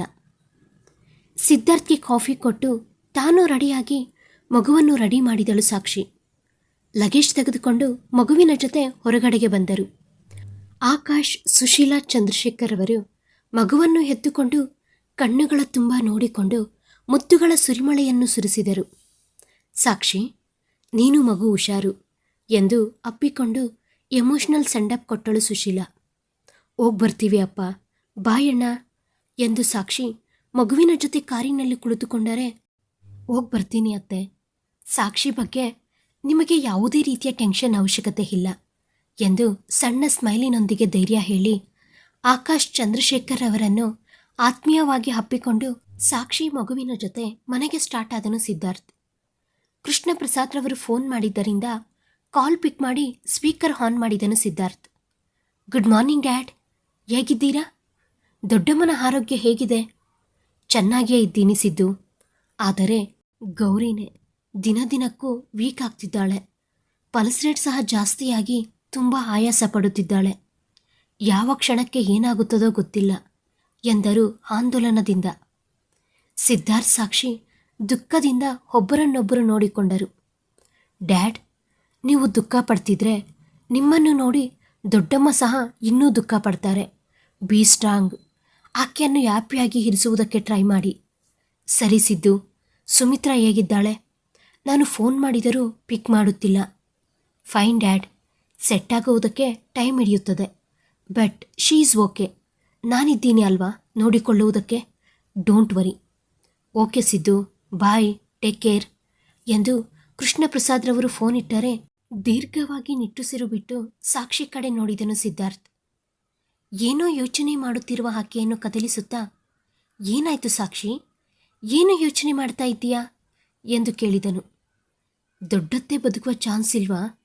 ಸಿದ್ಧಾರ್ಥ್ಗೆ ಕಾಫಿ ಕೊಟ್ಟು ತಾನು ರೆಡಿಯಾಗಿ ಮಗುವನ್ನು ರೆಡಿ ಮಾಡಿದಳು ಸಾಕ್ಷಿ. ಲಗೇಜ್ ತೆಗೆದುಕೊಂಡು ಮಗುವಿನ ಜೊತೆ ಹೊರಗಡೆಗೆ ಬಂದರು. ಆಕಾಶ್, ಸುಶೀಲಾ, ಚಂದ್ರಶೇಖರ್ ಅವರು ಮಗುವನ್ನು ಎತ್ತುಕೊಂಡು ಕಣ್ಣುಗಳ ತುಂಬ ನೋಡಿಕೊಂಡು ಮುತ್ತುಗಳ ಸುರಿಮಳೆಯನ್ನು ಸುರಿಸಿದರು. ಸಾಕ್ಷಿ, ನೀನು ಮಗು ಹುಷಾರು ಎಂದು ಅಪ್ಪಿಕೊಂಡು ಎಮೋಷನಲ್ ಸೆಂಡಪ್ ಕೊಟ್ಟಳು ಸುಶೀಲಾ. ಹೋಗ್ ಬರ್ತೀವಿ ಅಪ್ಪ ಬಾಯಣ್ಣ ಎಂದು ಸಾಕ್ಷಿ ಮಗುವಿನ ಜೊತೆ ಕಾರಿನಲ್ಲಿ ಕುಳಿತುಕೊಂಡರೆ, ಹೋಗ್ ಬರ್ತೀನಿ ಅತ್ತೆ ಸಾಕ್ಷಿ ಬಗ್ಗೆ ನಿಮಗೆ ಯಾವುದೇ ರೀತಿಯ ಟೆನ್ಷನ್ ಅವಶ್ಯಕತೆ ಇಲ್ಲ ಎಂದು ಸಣ್ಣ ಸ್ಮೈಲಿನೊಂದಿಗೆ ಧೈರ್ಯ ಹೇಳಿ ಆಕಾಶ್ ಚಂದ್ರಶೇಖರ್ ಅವರನ್ನು ಆತ್ಮೀಯವಾಗಿ ಹಪ್ಪಿಕೊಂಡು ಸಾಕ್ಷಿ ಮಗುವಿನ ಜೊತೆ ಮನೆಗೆ ಸ್ಟಾರ್ಟ್ ಆದನು ಸಿದ್ಧಾರ್ಥ್. ಕೃಷ್ಣ ಪ್ರಸಾದ್ ರವರು ಫೋನ್ ಮಾಡಿದ್ದರಿಂದ ಕಾಲ್ ಪಿಕ್ ಮಾಡಿ ಸ್ಪೀಕರ್ ಆನ್ ಮಾಡಿದನು ಸಿದ್ಧಾರ್ಥ್. ಗುಡ್ ಮಾರ್ನಿಂಗ್ ಡ್ಯಾಡ್, ಹೇಗಿದ್ದೀರಾ? ದೊಡ್ಡಮ್ಮನ ಆರೋಗ್ಯ ಹೇಗಿದೆ? ಚೆನ್ನಾಗಿಯೇ ಇದ್ದೀನಿ ಸಿದ್ದು. ಆದರೆ ಗೌರಿನೇ ದಿನ ದಿನಕ್ಕೂ ವೀಕ್ ಆಗ್ತಿದ್ದಾಳೆ. ಪಲ್ಸ್ ರೇಟ್ ಸಹ ಜಾಸ್ತಿಯಾಗಿ ತುಂಬ ಆಯಾಸ ಪಡುತ್ತಿದ್ದಾಳೆ. ಯಾವ ಕ್ಷಣಕ್ಕೆ ಏನಾಗುತ್ತದೋ ಗೊತ್ತಿಲ್ಲ ಎಂದರು ಆಂದೋಲನದಿಂದ. ಸಿದ್ಧಾರ್ಥ್ ಸಾಕ್ಷಿ ದುಃಖದಿಂದ ಒಬ್ಬರನ್ನೊಬ್ಬರು ನೋಡಿಕೊಂಡರು. ಡ್ಯಾಡ್, ನೀವು ದುಃಖ ಪಡ್ತಿದ್ರೆ ನಿಮ್ಮನ್ನು ನೋಡಿ ದೊಡ್ಡಮ್ಮ ಸಹ ಇನ್ನೂ ದುಃಖ ಪಡ್ತಾರೆ. Be strong. ಆಕೆಯನ್ನು ಹ್ಯಾಪಿಯಾಗಿ ಇರಿಸುವುದಕ್ಕೆ ಟ್ರೈ ಮಾಡಿ. ಸರಿ ಸಿದ್ದು, ಸುಮಿತ್ರಾ ಹೇಗಿದ್ದಾಳೆ? ನಾನು ಫೋನ್ ಮಾಡಿದರೂ ಪಿಕ್ ಮಾಡುತ್ತಿಲ್ಲ. ಫೈನ್ ಡ್ಯಾಡ್, ಸೆಟ್ ಆಗುವುದಕ್ಕೆ ಟೈಮ್ ಹಿಡಿಯುತ್ತದೆ. But she is okay. ನಾನಿದ್ದೀನಿ ಅಲ್ವಾ ನೋಡಿಕೊಳ್ಳುವುದಕ್ಕೆ? Don't worry. Okay Siddu, bye, take care ಎಂದು ಕೃಷ್ಣ ಪ್ರಸಾದ್ರವರು ಫೋನ್ ಇಟ್ಟರೆ ದೀರ್ಘವಾಗಿ ನಿಟ್ಟುಸಿರು ಬಿಟ್ಟು ಸಾಕ್ಷಿ ಕಡೆ ನೋಡಿದನು ಸಿದ್ಧಾರ್ಥ್. ಏನೋ ಯೋಚನೆ ಮಾಡುತ್ತಿರುವ ಆಕೆಯನ್ನು ಕದಲಿಸುತ್ತಾ, ಏನಾಯ್ತು ಸಾಕ್ಷಿ? ಏನು ಯೋಚನೆ ಮಾಡ್ತಾ ಇದ್ದೀಯಾ? ಎಂದು ಕೇಳಿದನು. ದೊಡ್ಡತ್ತೆ ಬದುಕುವ ಚಾನ್ಸ್ ಇಲ್ವಾ?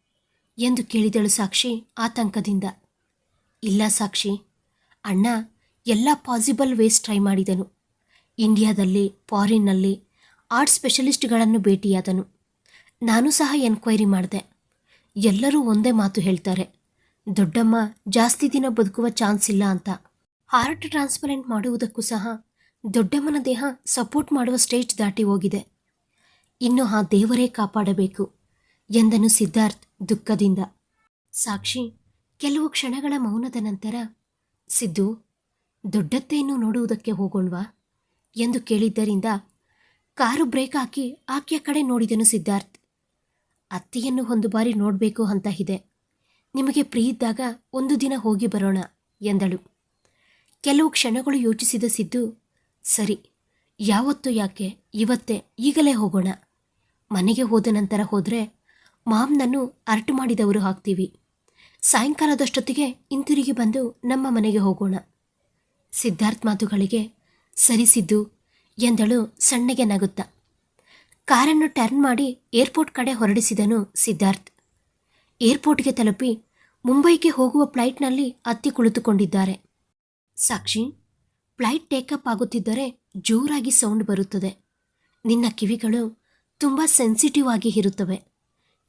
ಎಂದು ಕೇಳಿದಳು ಸಾಕ್ಷಿ ಆತಂಕದಿಂದ. ಇಲ್ಲ ಸಾಕ್ಷಿ. ಅಣ್ಣ, ಎಲ್ಲ ಪಾಸಿಬಲ್ ವೇಸ್ ಟ್ರೈ ಮಾಡಿದನು. ಇಂಡಿಯಾದಲ್ಲಿ, ಫಾರಿನ್ನಲ್ಲಿ ಆರ್ಟ್ ಸ್ಪೆಷಲಿಸ್ಟ್ಗಳನ್ನು ಭೇಟಿಯಾದನು. ನಾನು ಸಹ ಎನ್ಕ್ವೈರಿ ಮಾಡಿದೆ. ಎಲ್ಲರೂ ಒಂದೇ ಮಾತು ಹೇಳ್ತಾರೆ. ದೊಡ್ಡಮ್ಮ, ಜಾಸ್ತಿ ದಿನ ಬದುಕುವ ಚಾನ್ಸ್ ಇಲ್ಲ ಅಂತ. ಹಾರ್ಟ್ ಟ್ರಾನ್ಸ್ಪರೆಂಟ್ ಮಾಡುವುದಕ್ಕೂ ಸಹ ದೊಡ್ಡಮ್ಮನ ದೇಹ ಸಪೋರ್ಟ್ ಮಾಡುವ ಸ್ಟೇಜ್ ದಾಟಿ ಹೋಗಿದೆ. ಇನ್ನು ಆ ದೇವರೇ ಕಾಪಾಡಬೇಕು ಎಂದನು ಸಿದ್ಧಾರ್ಥ್ ದುಃಖದಿಂದ. ಸಾಕ್ಷಿ, ಕೆಲವು ಕ್ಷಣಗಳ ಮೌನದ ನಂತರ, ಸಿದ್ದು ದೊಡ್ಡತ್ತೆಯನ್ನು ನೋಡುವುದಕ್ಕೆ ಹೋಗೋಣ್ವಾ? ಎಂದು ಕೇಳಿದ್ದರಿಂದ, ಕಾರು ಬ್ರೇಕ್ ಹಾಕಿ ಆಕೆಯ ಕಡೆ ನೋಡಿದನು ಸಿದ್ಧಾರ್ಥ್. ಅತ್ತೆಯನ್ನು ಒಂದು ಬಾರಿ ನೋಡಬೇಕು ಅಂತ ಇದೆ. ನಿಮಗೆ ಪ್ರೀ ಇದ್ದಾಗ ಒಂದು ದಿನ ಹೋಗಿ ಬರೋಣ, ಎಂದಳು. ಕೆಲವು ಕ್ಷಣಗಳು ಯೋಚಿಸಿದ ಸಿದ್ದು, ಸರಿ, ಯಾವತ್ತು ಯಾಕೆ, ಇವತ್ತೇ ಈಗಲೇ ಹೋಗೋಣ. ಮನೆಗೆ ಹೋದ ನಂತರ ಹೋದರೆ ಮಾಮ್ನನ್ನು ಅರಟು ಮಾಡಿದವರು ಹಾಕ್ತೀವಿ. ಸಾಯಂಕಾಲದಷ್ಟೊತ್ತಿಗೆ ಹಿಂತಿರುಗಿ ಬಂದು ನಮ್ಮ ಮನೆಗೆ ಹೋಗೋಣ. ಸಿದ್ಧಾರ್ಥ್ ಮಾತುಗಳಿಗೆ ಸರಿಸಿದ್ದು ಎಂದಳು ಸಣ್ಣಗೆ ನಗುತ್ತಾ. ಕಾರನ್ನು ಟರ್ನ್ ಮಾಡಿ ಏರ್ಪೋರ್ಟ್ ಕಡೆ ಹೊರಡಿಸಿದನು ಸಿದ್ಧಾರ್ಥ್. ಏರ್ಪೋರ್ಟ್ಗೆ ತಲುಪಿ ಮುಂಬೈಗೆ ಹೋಗುವ ಫ್ಲೈಟ್ನಲ್ಲಿ ಹತ್ತಿ ಕುಳಿತುಕೊಂಡಿದ್ದಾರೆ. ಸಾಕ್ಷಿ, ಫ್ಲೈಟ್ ಟೇಕಪ್ ಆಗುತ್ತಿದ್ದರೆ ಜೋರಾಗಿ ಸೌಂಡ್ ಬರುತ್ತದೆ. ನಿನ್ನ ಕಿವಿಗಳು ತುಂಬ ಸೆನ್ಸಿಟಿವ್ ಆಗಿ ಇರುತ್ತವೆ.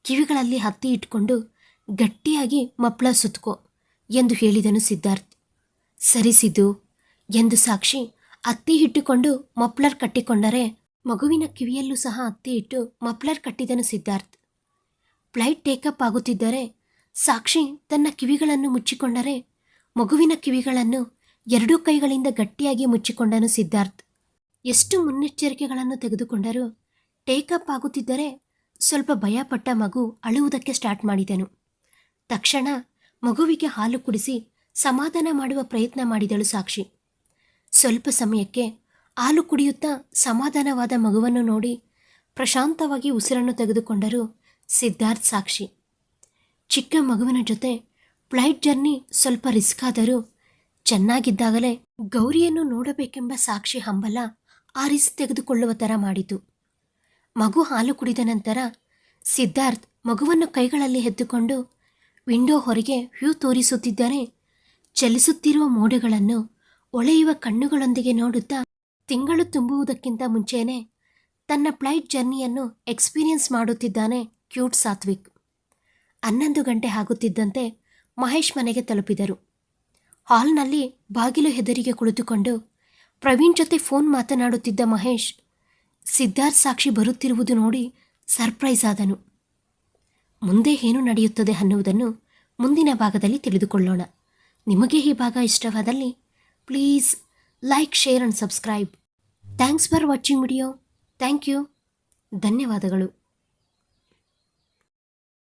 ಕಿವಿಗಳಲ್ಲಿ ಹತ್ತಿ ಇಟ್ಕೊಂಡು ಗಟ್ಟಿಯಾಗಿ ಮಪ್ಪಳ ಸುತ್ಕೋ ಎಂದು ಹೇಳಿದನು ಸಿದ್ಧಾರ್ಥ್. ಸರಿ ಎಂದು ಸಾಕ್ಷಿ ಹತ್ತಿ ಇಟ್ಟುಕೊಂಡು ಮಪ್ಲರ್ ಕಟ್ಟಿಕೊಂಡರೆ ಮಗುವಿನ ಕಿವಿಯಲ್ಲೂ ಸಹ ಹತ್ತಿ ಇಟ್ಟು ಮಪ್ಲರ್ ಕಟ್ಟಿದನು ಸಿದ್ಧಾರ್ಥ್. ಫ್ಲೈಟ್ ಟೇಕಪ್ ಆಗುತ್ತಿದ್ದರೆ ಸಾಕ್ಷಿ ತನ್ನ ಕಿವಿಗಳನ್ನು ಮುಚ್ಚಿಕೊಂಡರೆ ಮಗುವಿನ ಕಿವಿಗಳನ್ನು ಎರಡೂ ಕೈಗಳಿಂದ ಗಟ್ಟಿಯಾಗಿ ಮುಚ್ಚಿಕೊಂಡನು ಸಿದ್ಧಾರ್ಥ್. ಎಷ್ಟು ಮುನ್ನೆಚ್ಚರಿಕೆಗಳನ್ನು ತೆಗೆದುಕೊಂಡರೂ ಟೇಕಪ್ ಆಗುತ್ತಿದ್ದರೆ ಸ್ವಲ್ಪ ಭಯಪಟ್ಟ ಮಗು ಅಳುವುದಕ್ಕೆ ಸ್ಟಾರ್ಟ್ ಮಾಡಿದೆನು. ತಕ್ಷಣ ಮಗುವಿಗೆ ಹಾಲು ಕುಡಿಸಿ ಸಮಾಧಾನ ಮಾಡುವ ಪ್ರಯತ್ನ ಮಾಡಿದಳು ಸಾಕ್ಷಿ. ಸ್ವಲ್ಪ ಸಮಯಕ್ಕೆ ಹಾಲು ಕುಡಿಯುತ್ತಾ ಸಮಾಧಾನವಾದ ಮಗುವನ್ನು ನೋಡಿ ಪ್ರಶಾಂತವಾಗಿ ಉಸಿರನ್ನು ತೆಗೆದುಕೊಂಡರು ಸಿದ್ಧಾರ್ಥ್ ಸಾಕ್ಷಿ. ಚಿಕ್ಕ ಮಗುವಿನ ಜೊತೆ ಫ್ಲೈಟ್ ಜರ್ನಿ ಸ್ವಲ್ಪ ರಿಸ್ಕ್ ಆದರೂ ಚೆನ್ನಾಗಿದ್ದಾಗಲೇ ಗೌರಿಯನ್ನು ನೋಡಬೇಕೆಂಬ ಸಾಕ್ಷಿ ಹಂಬಲ ಆ ರಿಸ್ಕ್ ತೆಗೆದುಕೊಳ್ಳುವ ಥರ ಮಾಡಿತು. ಮಗು ಹಾಲು ಕುಡಿದ ನಂತರ ಸಿದ್ಧಾರ್ಥ್ ಮಗುವನ್ನು ಕೈಗಳಲ್ಲಿ ಎದ್ದುಕೊಂಡು ವಿಂಡೋ ಹೊರಗೆ ವ್ಯೂ ತೋರಿಸುತ್ತಿದ್ದರೆ ಚಲಿಸುತ್ತಿರುವ ಮೋಡಗಳನ್ನು ಒಳೆಯುವ ಕಣ್ಣುಗಳೊಂದಿಗೆ ನೋಡುತ್ತಾ ತಿಂಗಳು ತುಂಬುವುದಕ್ಕಿಂತ ಮುಂಚೆಯೇ ತನ್ನ ಫ್ಲೈಟ್ ಜರ್ನಿಯನ್ನು ಎಕ್ಸ್ಪೀರಿಯನ್ಸ್ ಮಾಡುತ್ತಿದ್ದಾನೆ ಕ್ಯೂಟ್ ಸಾತ್ವಿಕ್. ಹನ್ನೊಂದು ಗಂಟೆ ಆಗುತ್ತಿದ್ದಂತೆ ಮಹೇಶ್ ಮನೆಗೆ ತಲುಪಿದರು. ಹಾಲ್ನಲ್ಲಿ ಬಾಗಿಲು ಹೆದರಿಗೆ ಕುಳಿತುಕೊಂಡು ಪ್ರವೀಣ್ ಜೊತೆ ಫೋನ್ ಮಾತನಾಡುತ್ತಿದ್ದ ಮಹೇಶ್ ಸಿದ್ಧಾರ್ಥ್ ಸಾಕ್ಷಿ ಬರುತ್ತಿರುವುದು ನೋಡಿ ಸರ್ಪ್ರೈಸ್ ಆದನು. ಮುಂದೆ ಏನು ನಡೆಯುತ್ತದೆ ಅನ್ನುವುದನ್ನು ಮುಂದಿನ ಭಾಗದಲ್ಲಿ ತಿಳಿದುಕೊಳ್ಳೋಣ. ನಿಮಗೆ ಈ ಭಾಗ ಇಷ್ಟವಾದಲ್ಲಿ please like, share and subscribe. Thanks for watching video. Thank you. ಧನ್ಯವಾದಗಳು.